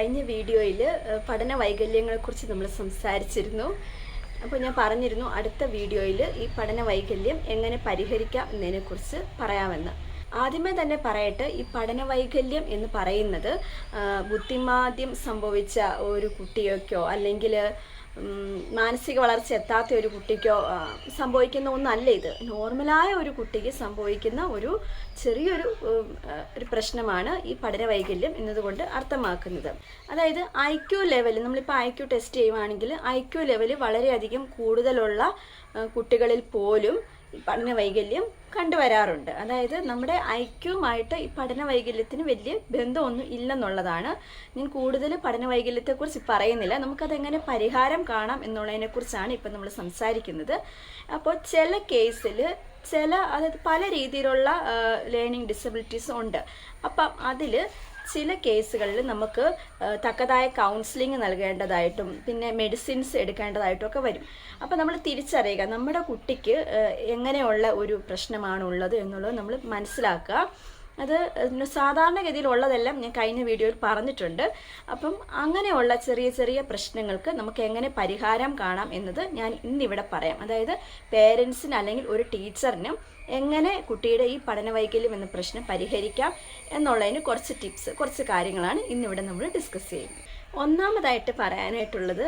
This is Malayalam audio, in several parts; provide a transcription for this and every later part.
കഴിഞ്ഞ വീഡിയോയിൽ പഠന വൈകല്യങ്ങളെക്കുറിച്ച് നമ്മൾ സംസാരിച്ചിരുന്നു. അപ്പോൾ ഞാൻ പറഞ്ഞിരുന്നു അടുത്ത വീഡിയോയിൽ ഈ പഠന വൈകല്യം എങ്ങനെ പരിഹരിക്കാം എന്നതിനെക്കുറിച്ച് പറയാമെന്ന്. ആദ്യമേ തന്നെ പറയട്ടെ ഈ പഠന വൈകല്യം എന്ന് പറയുന്നത് ബുദ്ധിമാദ്യം സംഭവിച്ച ഒരു കുട്ടിയൊക്കെയോ അല്ലെങ്കിൽ മാനസിക വളർച്ച എത്താത്ത ഒരു കുട്ടിക്കോ സംഭവിക്കുന്ന ഒന്നല്ല ഇത്. നോർമലായ ഒരു കുട്ടിക്ക് സംഭവിക്കുന്ന ഒരു ചെറിയൊരു ഒരു പ്രശ്നമാണ് ഈ പഠന വൈകല്യം എന്നതുകൊണ്ട് അർത്ഥമാക്കുന്നത്. അതായത് ഐ ക്യു ലെവൽ നമ്മളിപ്പോൾ ഐ ക്യു ടെസ്റ്റ് ചെയ്യുവാണെങ്കിൽ ഐ ക്യു ലെവൽ വളരെയധികം കൂടുതലുള്ള കുട്ടികളിൽ പോലും പഠന വൈകല്യം കണ്ടുവരാറുണ്ട് അതായത് നമ്മുടെ ഐക്യവുമായിട്ട് ഈ പഠന വൈകല്യത്തിന് വലിയ ബന്ധമൊന്നും ഇല്ലെന്നുള്ളതാണ്. ഞാൻ കൂടുതൽ പഠന വൈകല്യത്തെക്കുറിച്ച് പറയുന്നില്ല. നമുക്കതെങ്ങനെ പരിഹാരം കാണാം എന്നുള്ളതിനെക്കുറിച്ചാണ് ഇപ്പം നമ്മൾ സംസാരിക്കുന്നത്. അപ്പോൾ ചില കേസിൽ ചില അതായത് പല രീതിയിലുള്ള ലേണിംഗ് ഡിസബിലിറ്റീസ് ഉണ്ട്. അപ്പം അതിൽ ചില കേസുകളിൽ നമുക്ക് തക്കതായ കൗൺസിലിംഗ് നൽകേണ്ടതായിട്ടും പിന്നെ മെഡിസിൻസ് എടുക്കേണ്ടതായിട്ടും ഒക്കെ വരും. അപ്പോൾ നമ്മൾ തിരിച്ചറിയുക നമ്മുടെ കുട്ടിക്ക് എങ്ങനെയുള്ള ഒരു പ്രശ്നമാണുള്ളത് എന്നുള്ളത് നമ്മൾ മനസ്സിലാക്കുക. അത് സാധാരണഗതിയിൽ ഉള്ളതെല്ലാം ഞാൻ കഴിഞ്ഞ വീഡിയോയിൽ പറഞ്ഞിട്ടുണ്ട്. അപ്പം അങ്ങനെയുള്ള ചെറിയ ചെറിയ പ്രശ്നങ്ങൾക്ക് നമുക്ക് എങ്ങനെ പരിഹാരം കാണാം എന്നത് ഞാൻ ഇന്നിവിടെ പറയാം. അതായത് പേരൻസിന് അല്ലെങ്കിൽ ഒരു ടീച്ചറിനും എങ്ങനെ കുട്ടിയുടെ ഈ പഠന വൈകല്യം എന്ന പ്രശ്നം പരിഹരിക്കാം എന്നുള്ളതിന് കുറച്ച് ടിപ്സ് കുറച്ച് കാര്യങ്ങളാണ് ഇന്നിവിടെ നമ്മൾ ഡിസ്കസ് ചെയ്യുന്നത്. ഒന്നാമതായിട്ട് പറയാനായിട്ടുള്ളത്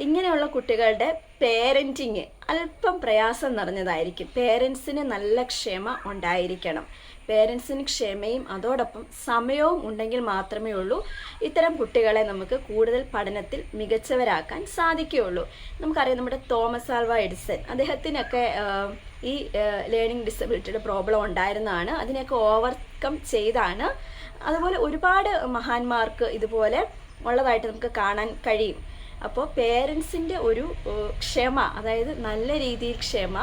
ഇങ്ങനെയുള്ള കുട്ടികളുടെ പേരന്റിങ് അല്പം പ്രയാസം നിറഞ്ഞതായിരിക്കും. പേരൻസിന് നല്ല ക്ഷമ ഉണ്ടായിരിക്കണം. പേരൻസിന് ക്ഷമയും അതോടൊപ്പം സമയവും ഉണ്ടെങ്കിൽ മാത്രമേ ഉള്ളൂ. ഇത്തരം കുട്ടികളെ നമുക്ക് കൂടുതൽ പഠനത്തിൽ മികച്ചവരാക്കാൻ സാധിക്കുകയുള്ളൂ. നമുക്കറിയാം നമ്മുടെ തോമസ് ആൽവ എഡിസൺ അദ്ദേഹത്തിനൊക്കെ ഈ ലേണിംഗ് ഡിസബിലിറ്റിയുടെ പ്രോബ്ലം ഉണ്ടായിരുന്നതാണ്. അതിനെയൊക്കെ ഓവർകം ചെയ്താണ്. അതുപോലെ ഒരുപാട് മഹാന്മാർക്ക് ഇതുപോലെ ഉള്ളതായിട്ട് നമുക്ക് കാണാൻ കഴിയും. അപ്പോൾ പേരൻസിന്റെ ഒരു ക്ഷമ അതായത് നല്ല രീതിയിൽ ക്ഷമ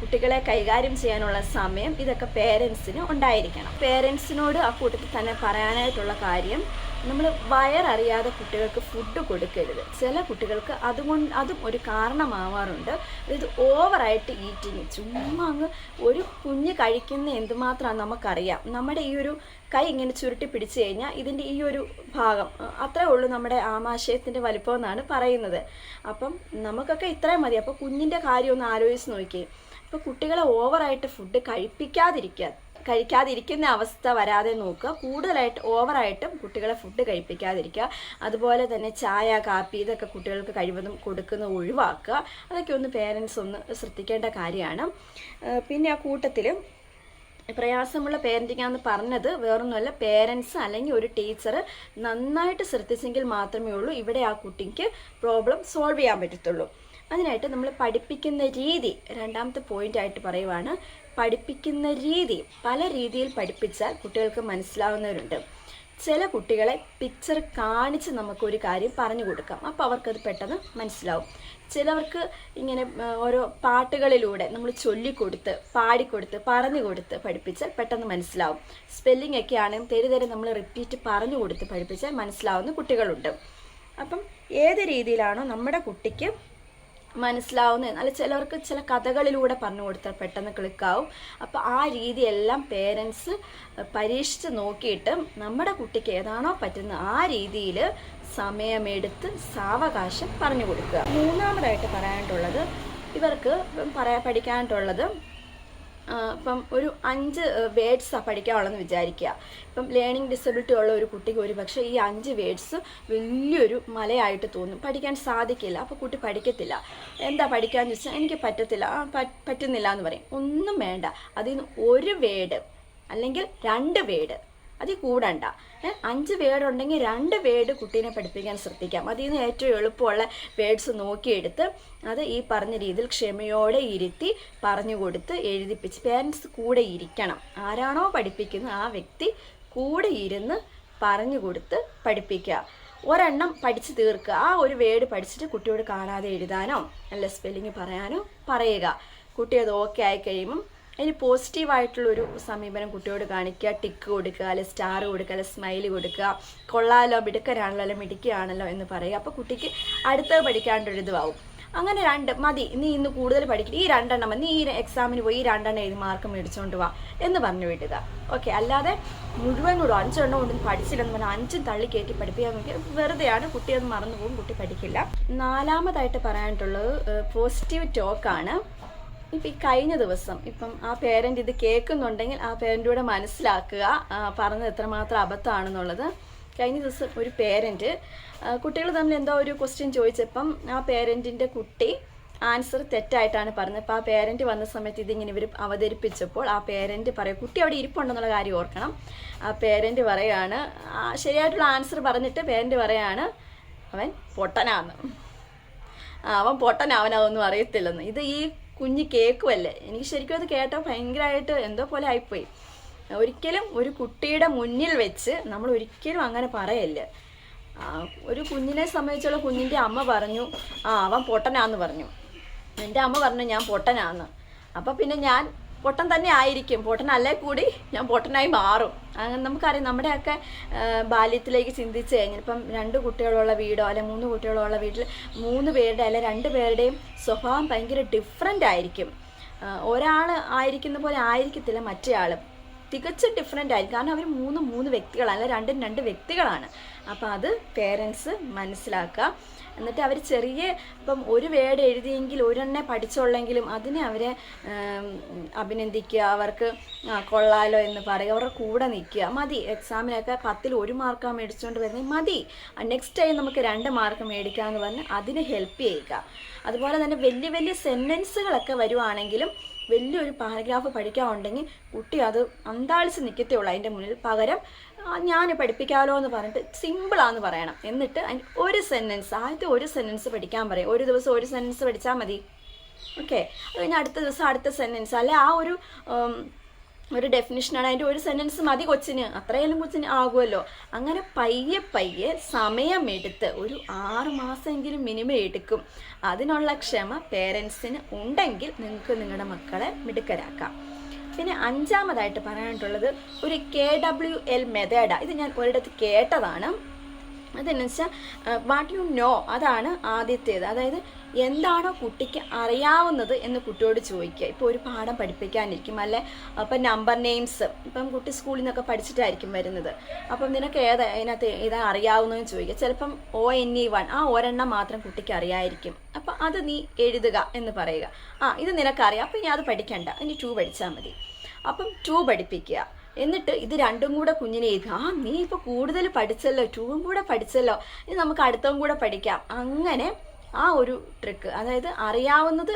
കുട്ടികളെ കൈകാര്യം ചെയ്യാനുള്ള സമയം ഇതൊക്കെ പേരൻസിന് ഉണ്ടായിരിക്കണം. പേരൻസിനോട് ആ കൂട്ടത്തിൽ തന്നെ പറയാനായിട്ടുള്ള കാര്യം നമ്മൾ വയററിയാതെ കുട്ടികൾക്ക് ഫുഡ് കൊടുക്കരുത്. ചില കുട്ടികൾക്ക് അതുകൊണ്ട് അതും ഒരു കാരണമാവാറുണ്ട്. അതായത് ഓവറായിട്ട് ഈറ്റിങ് ചുമ്മാ അങ്ങ് ഒരു കുഞ്ഞ് കഴിക്കുന്ന എന്തുമാത്രമാണ് നമുക്കറിയാം. നമ്മുടെ ഈ ഒരു കൈ ഇങ്ങനെ ചുരുട്ടി പിടിച്ചു കഴിഞ്ഞാൽ ഇതിന്റെ ഈ ഒരു ഭാഗം അത്രേ ഉള്ളൂ നമ്മുടെ ആമാശയത്തിന്റെ വലിപ്പം എന്നാണ് പറയുന്നത്. അപ്പം നമുക്കൊക്കെ ഇത്രയും മതി. അപ്പോൾ കുഞ്ഞിന്റെ കാര്യം ഒന്ന് ആലോചിച്ച് നോക്കിയേ. അപ്പോൾ കുട്ടികളെ ഓവറായിട്ട് ഫുഡ് കഴിപ്പിക്കാതിരിക്കുക കഴിക്കാതിരിക്കുന്ന അവസ്ഥ വരാതെ നോക്കുക. കൂടുതലായിട്ട് ഓവറായിട്ടും കുട്ടികളെ ഫുഡ് കഴിപ്പിക്കാതിരിക്കുക. അതുപോലെ തന്നെ ചായ കാപ്പി ഇതൊക്കെ കുട്ടികൾക്ക് കഴിവതും കൊടുക്കുന്നത് ഒഴിവാക്കുക. അതൊക്കെ ഒന്ന് പേരൻസ് ഒന്ന് ശ്രദ്ധിക്കേണ്ട കാര്യമാണ്. പിന്നെ ആ കൂട്ടത്തിൽ പ്രയാസമുള്ള പേരന്റിംഗ് ആണെന്ന് പറഞ്ഞത് വേറൊന്നുമല്ല. പേരൻസ് അല്ലെങ്കിൽ ഒരു ടീച്ചർ നന്നായിട്ട് ശ്രദ്ധിച്ചെങ്കിൽ മാത്രമേ ഉള്ളൂ. ഇവിടെ ആ കുട്ടിക്ക് പ്രോബ്ലം സോൾവ് ചെയ്യാൻ പറ്റത്തുള്ളൂ. അതിനായിട്ട് നമ്മൾ പഠിപ്പിക്കുന്ന രീതി രണ്ടാമത്തെ പോയിന്റ് ആയിട്ട് പറയുവാണ്. പഠിപ്പിക്കുന്ന രീതി പല രീതിയിൽ പഠിപ്പിച്ചാൽ കുട്ടികൾക്ക് മനസ്സിലാവുന്നവരുണ്ട്. ചില കുട്ടികളെ പിക്ചർ കാണിച്ച് നമുക്കൊരു കാര്യം പറഞ്ഞു കൊടുക്കാം. അപ്പോൾ അവർക്കത് പെട്ടെന്ന് മനസ്സിലാവും. ചിലവർക്ക് ഇങ്ങനെ ഓരോ പാട്ടുകളിലൂടെ നമ്മൾ ചൊല്ലിക്കൊടുത്ത് പാടിക്കൊടുത്ത് പറഞ്ഞു കൊടുത്ത് പഠിപ്പിച്ചാൽ പെട്ടെന്ന് മനസ്സിലാവും. സ്പെല്ലിംഗ് ഒക്കെ ആണെങ്കിൽ തെരി തെരി നമ്മൾ റിപ്പീറ്റ് പറഞ്ഞു കൊടുത്ത് പഠിപ്പിച്ചാൽ മനസ്സിലാവുന്ന കുട്ടികളുണ്ട്. അപ്പം ഏത് രീതിയിലാണോ നമ്മുടെ കുട്ടിക്ക് മനസ്സിലാവുന്ന അല്ല ചിലവർക്ക് ചില കഥകളിലൂടെ പറഞ്ഞു കൊടുത്താൽ പെട്ടെന്ന് ക്ലിക്കാവും. അപ്പോൾ ആ രീതിയെല്ലാം പേരൻസ് പരീക്ഷിച്ച് നോക്കിയിട്ട് നമ്മുടെ കുട്ടിക്ക് ഏതാണോ പറ്റുന്ന ആ രീതിയിൽ സമയമെടുത്ത് സാവകാശം പറഞ്ഞു കൊടുക്കുക. മൂന്നാമതായിട്ട് പറയാനായിട്ടുള്ളത് ഇവർക്ക് പറയാ പഠിക്കാനായിട്ടുള്ളത് ഇപ്പം ഒരു അഞ്ച് വേർഡ്സാണ് പഠിക്കാനുള്ളതെന്ന് വിചാരിക്കുക. ഇപ്പം ലേണിംഗ് ഡിസബിലിറ്റി ഉള്ള ഒരു കുട്ടിക്ക് ഒരു പക്ഷേ ഈ അഞ്ച് വേഡ്സ് വലിയൊരു മലയായിട്ട് തോന്നും. പഠിക്കാൻ സാധിക്കില്ല. അപ്പോൾ കുട്ടി പഠിക്കത്തില്ല. എന്താ പഠിക്കാന്ന് വെച്ചാൽ എനിക്ക് പറ്റത്തില്ല. പറ്റുന്നില്ല എന്ന് പറയും. ഒന്നും വേണ്ട. അതിൽ നിന്ന് ഒരു വേഡ് അല്ലെങ്കിൽ രണ്ട് വേർഡ്. അതിൽ കൂടണ്ട. അഞ്ച് വേർഡ് ഉണ്ടെങ്കിൽ രണ്ട് വേർഡ് കുട്ടീനെ പഠിപ്പിക്കാൻ ശ്രദ്ധിക്കാം. അതിൽ നിന്ന് ഏറ്റവും എളുപ്പമുള്ള വേർഡ്സ് നോക്കിയെടുത്ത് അത് ഈ പറഞ്ഞ രീതിയിൽ ക്ഷമയോടെ ഇരുത്തി പറഞ്ഞു കൊടുത്ത് എഴുതിപ്പിച്ച് പേരൻസ് കൂടെ ഇരിക്കണം. ആരാണോ പഠിപ്പിക്കുന്നത് ആ വ്യക്തി കൂടെ ഇരുന്ന് പറഞ്ഞു കൊടുത്ത് പഠിപ്പിക്കുക. ഒരെണ്ണം പഠിച്ച് തീർക്കുക. ആ ഒരു വേർഡ് പഠിച്ചിട്ട് കുട്ടിയോട് കാണാതെ എഴുതാനോ നല്ല സ്പെല്ലിങ് പറയാനോ പറയുക. കുട്ടി അത് ഓക്കെ ആയി കഴിയുമ്പം അതിന് പോസിറ്റീവായിട്ടുള്ളൊരു സമീപനം കുട്ടിയോട് കാണിക്കുക ടിക്ക് കൊടുക്കുക അല്ലെ സ്റ്റാർ കൊടുക്കുക അല്ലെ സ്മൈൽ കൊടുക്കുക കൊള്ളാലോ മിടുക്കരാണല്ലോ അല്ലെ മിടുക്കിയാണല്ലോ എന്ന് പറയുക. അപ്പോൾ കുട്ടിക്ക് അടുത്തത് പഠിക്കാണ്ടൊരിതുമാവും അങ്ങനെ രണ്ട് മതി നീ ഇന്ന് കൂടുതൽ പഠിക്കും ഈ രണ്ടെണ്ണം. നീ ഈ എക്സാമിന് പോയി ഈ രണ്ടെണ്ണം എഴുതി മാർക്ക് മേടിച്ചുകൊണ്ട് വാ എന്ന് പറഞ്ഞു വിടുക. ഓക്കെ അല്ലാതെ മുഴുവൻ കൂടെ അഞ്ചെണ്ണം കൊണ്ടും പഠിച്ചില്ലെന്ന് പറഞ്ഞാൽ അഞ്ചും തള്ളി കയറ്റി പഠിപ്പിക്കാൻ നോക്കി വെറുതെയാണ് കുട്ടി അത് മറന്നു പോകും കുട്ടി പഠിക്കില്ല. നാലാമതായിട്ട് പറയാനായിട്ടുള്ളത് പോസിറ്റീവ് ടോക്കാണ് ഇപ്പം ഈ കഴിഞ്ഞ ദിവസം ഇപ്പം ആ പേരന്റ് ഇത് കേൾക്കുന്നുണ്ടെങ്കിൽ ആ പേരന്റ് മനസ്സിലാക്കുക. പറഞ്ഞത് എത്രമാത്രം അബദ്ധമാണെന്നുള്ളത്. കഴിഞ്ഞ ദിവസം ഒരു പേരന്റ് കുട്ടികൾ തമ്മിൽ എന്തോ ഒരു ക്വസ്റ്റ്യൻ ചോദിച്ചപ്പം ആ പേരന്റിന്റെ കുട്ടി ആൻസർ തെറ്റായിട്ടാണ് പറഞ്ഞത്. അപ്പോൾ ആ പേരന്റ് വന്ന സമയത്ത് ഇതിങ്ങനെ ഇവർ അവതരിപ്പിച്ചപ്പോൾ ആ പേരന്റ് പറയും കുട്ടി അവിടെ ഇരിപ്പുണ്ടെന്നുള്ള കാര്യം ഓർക്കണം. ആ പേരന്റ് പറയാണ് ശരിയായിട്ടുള്ള ആൻസർ പറഞ്ഞിട്ട് പേരന്റ് പറയാണ് അവൻ പൊട്ടനാന്ന്. അവൻ പൊട്ടൻ അതൊന്നും അറിയത്തില്ലെന്ന്. ഇത് ഈ കുഞ്ഞ് കേക്കുമല്ലേ എനിക്ക് ശരിക്കും അത് കേട്ടോ ഭയങ്കരമായിട്ട് എന്തോ പോലെ ആയിപ്പോയി. ഒരിക്കലും ഒരു കുട്ടിയുടെ മുന്നിൽ വെച്ച് നമ്മൾ ഒരിക്കലും അങ്ങനെ പറയല്ല. ഒരു കുഞ്ഞിനെ സംബന്ധിച്ചുള്ള കുഞ്ഞിന്റെ അമ്മ പറഞ്ഞു ആ അവൻ പൊട്ടനാന്ന് പറഞ്ഞു. എന്റെ അമ്മ പറഞ്ഞു ഞാൻ പൊട്ടനാന്ന്. അപ്പം പിന്നെ ഞാൻ പൊട്ടൻ തന്നെ ആയിരിക്കും. പൊട്ടനല്ലേ കൂടി ഞാൻ പൊട്ടനായി മാറും. അങ്ങനെ നമുക്കറിയാം നമ്മുടെയൊക്കെ ബാല്യത്തിലേക്ക് ചിന്തിച്ച് കഴിഞ്ഞാൽ ഇപ്പം രണ്ട് കുട്ടികളുള്ള വീടോ അല്ലെ മൂന്ന് കുട്ടികളുള്ള വീട്ടിൽ മൂന്ന് പേരുടെ അല്ലെ രണ്ട് പേരുടെയും സ്വഭാവം ഭയങ്കര ഡിഫറെന്റ് ആയിരിക്കും. ഒരാൾ ആയിരിക്കുന്ന പോലെ ആയിരിക്കത്തില്ല മറ്റേ ആൾ തികച്ചും ഡിഫറെന്റ് ആയിരിക്കും. കാരണം അവർ മൂന്ന് മൂന്ന് വ്യക്തികളാണ്. അല്ല രണ്ടും രണ്ട് വ്യക്തികളാണ്. അപ്പോൾ അത് പേരൻസ് മനസ്സിലാക്കുക. എന്നിട്ട് അവർ ചെറിയ ഇപ്പം ഒരു വേർഡ് എഴുതിയെങ്കിൽ ഒരെണ്ണെ പഠിച്ചുള്ളെങ്കിലും അതിനെ അവരെ അഭിനന്ദിക്കുക. അവർക്ക് കൊള്ളാലോ എന്ന് പറയുക. അവരുടെ കൂടെ നിൽക്കുക. മതി. എക്സാമിനൊക്കെ പത്തിൽ ഒരു മാർക്കാണ് മേടിച്ചുകൊണ്ട് വരുന്നത് മതി. നെക്സ്റ്റ് ടൈം നമുക്ക് രണ്ട് മാർക്ക് മേടിക്കാമെന്ന് പറഞ്ഞ് അതിന് ഹെൽപ്പ് ചെയ്യുക. അതുപോലെ തന്നെ വലിയ വലിയ സെന്റൻസുകളൊക്കെ വരുവാണെങ്കിലും വലിയൊരു പാരഗ്രാഫ് പഠിക്കാമുണ്ടെങ്കിൽ കുട്ടി അത് അന്താളിച്ച് നിൽക്കത്തേ ഉള്ളൂ അതിന്റെ മുന്നിൽ. പകരം ഞാൻ പഠിപ്പിക്കാമല്ലോ എന്ന് പറഞ്ഞിട്ട് സിമ്പിളാന്ന് പറയണം. എന്നിട്ട് അതിന് ഒരു സെന്റൻസ് ആദ്യത്തെ ഒരു സെന്റൻസ് പഠിക്കാൻ പറയും. ഒരു ദിവസം ഒരു സെന്റൻസ് പഠിച്ചാൽ മതി. ഓക്കെ അത് കഴിഞ്ഞ് അടുത്ത ദിവസം അടുത്ത സെന്റൻസ് അല്ലെ ആ ഒരു ഒരു ഡെഫിനിഷനാണ് അതിന്റെ ഒരു സെന്റൻസ് മതി കൊച്ചിന്. അത്രയെല്ലാം കൊച്ചിന് ആകുമല്ലോ. അങ്ങനെ പയ്യെ പയ്യെ സമയമെടുത്ത് ഒരു ആറ് മാസമെങ്കിലും മിനിമം എടുക്കും. അതിനുള്ള ക്ഷമ പേരൻസിന് ഉണ്ടെങ്കിൽ നിങ്ങൾക്ക് നിങ്ങളുടെ മക്കളെ മിടുക്കരാക്കാം. പിന്നെ അഞ്ചാമതായിട്ട് പറയാനായിട്ടുള്ളത് ഒരു കെ ഡബ്ല്യു എൽ മെത്തേഡാണ് ഇത് ഞാൻ ഒരിടത്ത് കേട്ടതാണ്. അതെന്നു വെച്ചാൽ വാട്ട് യു നോ അതാണ് ആദ്യത്തേത്. അതായത് എന്താണോ കുട്ടിക്ക് അറിയാവുന്നത് എന്ന് കുട്ടിയോട് ചോദിക്കുക. ഇപ്പോൾ ഒരു പാഠം പഠിപ്പിക്കാനിരിക്കും അല്ലെ? അപ്പം നമ്പർ നെയിംസ് ഇപ്പം കുട്ടി സ്കൂളിൽ നിന്നൊക്കെ പഠിച്ചിട്ടായിരിക്കും വരുന്നത്. അപ്പം നിനക്ക് ഏത് അതിനകത്ത് ഏതാ അറിയാവുന്നതെന്ന് ചോദിക്കുക. ചിലപ്പം ഒ എൻ ഇ വൺ ആ ഒരെണ്ണം മാത്രം കുട്ടിക്ക് അറിയായിരിക്കും. അപ്പം അത് നീ എഴുതുക എന്ന് പറയുക. ആ ഇത് നിനക്കറിയാം അപ്പം ഇനി അത് പഠിക്കണ്ട. ഇനി ടു പഠിച്ചാൽ മതി. അപ്പം ടു പഠിപ്പിക്കുക. എന്നിട്ട് ഇത് രണ്ടും കൂടെ കുഞ്ഞിനെ എഴുതി ആ നീ ഇപ്പോൾ കൂടുതൽ പഠിച്ചല്ലോ ടൂവും കൂടെ പഠിച്ചല്ലോ. ഇനി നമുക്ക് അടുത്തവും കൂടെ പഠിക്കാം. അങ്ങനെ ആ ഒരു ട്രിക്ക് അതായത് അറിയാവുന്നത്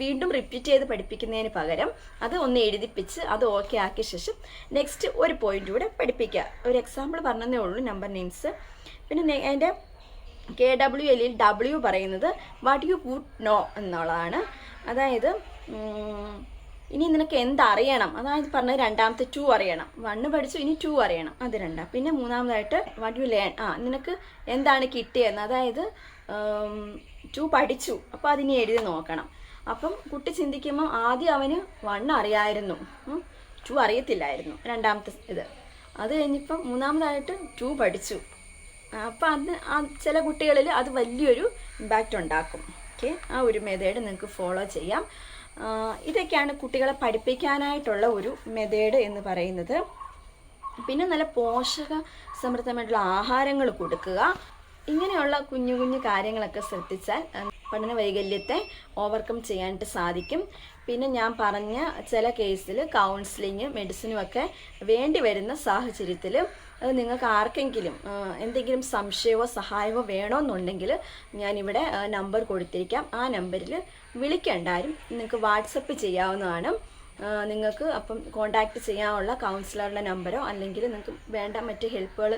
വീണ്ടും റിപ്പീറ്റ് ചെയ്ത് പഠിപ്പിക്കുന്നതിന് പകരം അത് ഒന്ന് എഴുതിപ്പിച്ച് അത് ഓക്കെ ആക്കിയ ശേഷം നെക്സ്റ്റ് ഒരു പോയിന്റ് കൂടെ പഠിപ്പിക്കുക. ഒരു എക്സാമ്പിൾ പറഞ്ഞതേ ഉള്ളൂ നമ്പർ നെയിംസ് പിന്നെ എന്റെ കെ ഡബ്ല്യു എല്ലിൽ ഡബ്ല്യു പറയുന്നത് വാട്ട് യു വുഡ് നോ എന്നുള്ളതാണ്. അതായത് ഇനി നിനക്ക് എന്തറിയണം അതായത് പറഞ്ഞത് രണ്ടാമത്തെ ടു അറിയണം. വണ്ണ് പഠിച്ചു ഇനി ടു അറിയണം. അത് രണ്ടാം. പിന്നെ മൂന്നാമതായിട്ട് വാട്ട് യു ലേൺ ആ നിനക്ക് എന്താണ് കിട്ടിയെന്ന്. അതായത് ടു പഠിച്ചു. അപ്പോൾ അതിന് എഴുതി നോക്കണം. അപ്പം കുട്ടി ചിന്തിക്കുമ്പോൾ ആദ്യം അവന് വൺ അറിയായിരുന്നു. ടു അറിയത്തില്ലായിരുന്നു. രണ്ടാമത്തെ ഇത്. അത് കഴിഞ്ഞിപ്പം മൂന്നാമതായിട്ട് ടു പഠിച്ചു. അപ്പം അത് ചില കുട്ടികളിൽ അത് വലിയൊരു ഇമ്പാക്റ്റ് ഉണ്ടാക്കും. ഓക്കെ ആ ഒരു മെതേഡ് നിങ്ങൾക്ക് ഫോളോ ചെയ്യാം. ഇതൊക്കെയാണ് കുട്ടികളെ പഠിപ്പിക്കാനായിട്ടുള്ള ഒരു മെതേഡ് എന്ന് പറയുന്നത്. പിന്നെ നല്ല പോഷക സമൃദ്ധമായിട്ടുള്ള ആഹാരങ്ങൾ കൊടുക്കുക. ഇങ്ങനെയുള്ള കുഞ്ഞു കുഞ്ഞു കാര്യങ്ങളൊക്കെ ശ്രദ്ധിച്ചാൽ പഠന വൈകല്യത്തെ ഓവർകം ചെയ്യാനായിട്ട് സാധിക്കും. പിന്നെ ഞാൻ പറഞ്ഞ ചില കേസിൽ കൗൺസിലിങ് മെഡിസിനും ഒക്കെ വേണ്ടി വരുന്ന സാഹചര്യത്തിൽ അത് നിങ്ങൾക്ക് ആർക്കെങ്കിലും എന്തെങ്കിലും സംശയമോ സഹായമോ വേണമെന്നുണ്ടെങ്കിൽ ഞാനിവിടെ നമ്പർ കൊടുത്തിരിക്കാം. ആ നമ്പറിൽ വിളിക്കേണ്ടാരും. നിങ്ങൾക്ക് വാട്സപ്പ് ചെയ്യാവുന്നതാണ്. നിങ്ങൾക്ക് അപ്പം കോണ്ടാക്ട് ചെയ്യാനുള്ള കൗൺസിലറുടെ നമ്പറോ അല്ലെങ്കിൽ നിങ്ങൾക്ക് വേണ്ട മറ്റ് ഹെൽപ്പുകൾ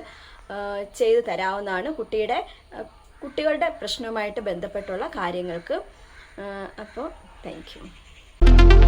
ചെയ്തു തരാവുന്നതാണ് കുട്ടിയുടെ കുട്ടികളുടെ പ്രശ്നവുമായിട്ട് ബന്ധപ്പെട്ടുള്ള കാര്യങ്ങൾക്ക്. അപ്പോൾ താങ്ക് യു